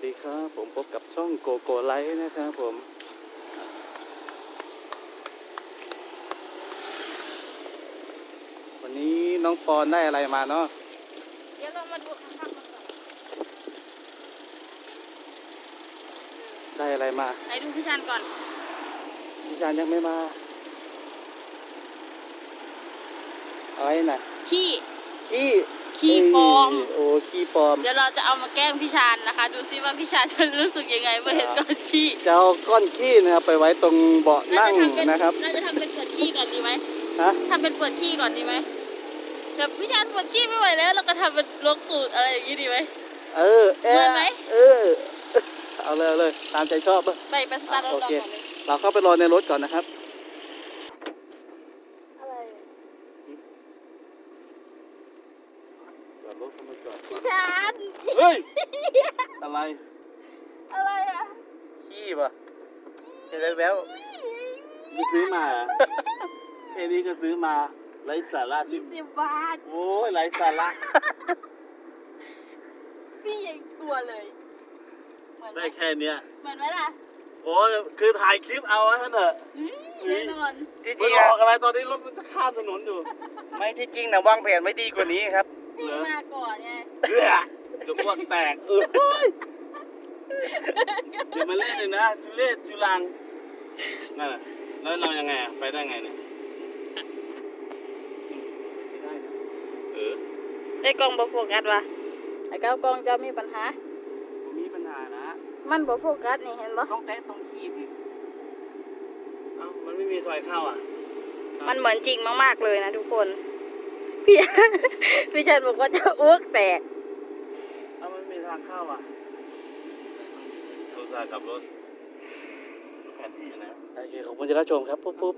วัสดีครับ ผมพบกับช่องโกโก้ไลท์นะครับผม วันนี้น้องปอนได้อะไรมาเนาะเดี๋ยวเรามาดูข้างๆกันก่อนได้อะไรมาไหนดูพี่ชันก่อนพี่จานยังไม่มาอะไรนะขี้ขี้ ขี้ปลอม เยโอ้ขี้ปลอม เดี๋ยวเราจะเอามาแกล้งพี่ชานนะคะ ดูซิว่าพี่ชานจะรู้สึกยังไงเมื่อเห็นก้อนขี้จะเอาก้อนขี้นะครับไปไว้ตรงเบาะเรานั่งจะทำเป็นนะครับเราจะทำเป็นเปิดขี้ก่อนดีไหมฮะทำเป็นเปิดขี้ก่อนดีไหมแบบพี่ชานปวดขี้ไม่ไหวแล้ว เราก็ทำเป็นลกตูดอะไรอย่างงี้ดีไหมเออเอ๊ะเหมือนไหมเออ เอาเลยเอาเลยตามใจชอบไปไปสตาร์ทรถโอเราเคก่อนเลยเราเข้าไปรอในรถก่อนนะครับ อะไร จอด รถเข้ามาก่อนพี่ชานเฮ้ย อะไรอะไรอะขี้ป่ะเห็นแววๆนี่ซื้อมาเหรอแค่นี้ก็ซื้อมาไร้สาระที่ยี่สิบบาท โอ้ยไร้สาระ พี่ยังกลัวเลย เหมือนไหมได้แค่เนี้ยเหมือนไหมล่ะโอ้ยคือถ่ายคลิปเอาไว้เถอะอืมแน่นอนที่จมัรินงออะอกอะไรตอนนี้รถมันจะข้ามถนนอยู่ ไม่ที่จริงนะวางแผนไม่ดีกว่านี้ครับ พี่มาก่อนไงเอื้อจะอ้วกแตกเออเฮ้ยเดี๋ยวมาเล่นเลยนะจุเล่จุลังนั่นน่ะแล้วเรายังไงอะไปได้ไงเนี่ยไม่ได้นะเออได้กล้องบ่โฟกัสวะไอ้เก้ากล้องจะมีปัญหา ผมมีปัญหานะ มันบ่โฟกัสนี่เห็นบ่ต้องแตะตรงขี้ทีเอ้ามันไม่มีซอยเข้าอะ มันเหมือนจริงมากๆเลยนะทุกคน พี่พี่ชันบอกว่าจะอ้วกแตกเอ้ามันไม่มีทางเข้าอะรถสายกับรถแผนที่อยู่ไหนโอเคขอบคุณที่รับชมครับปุ๊บปุ๊บ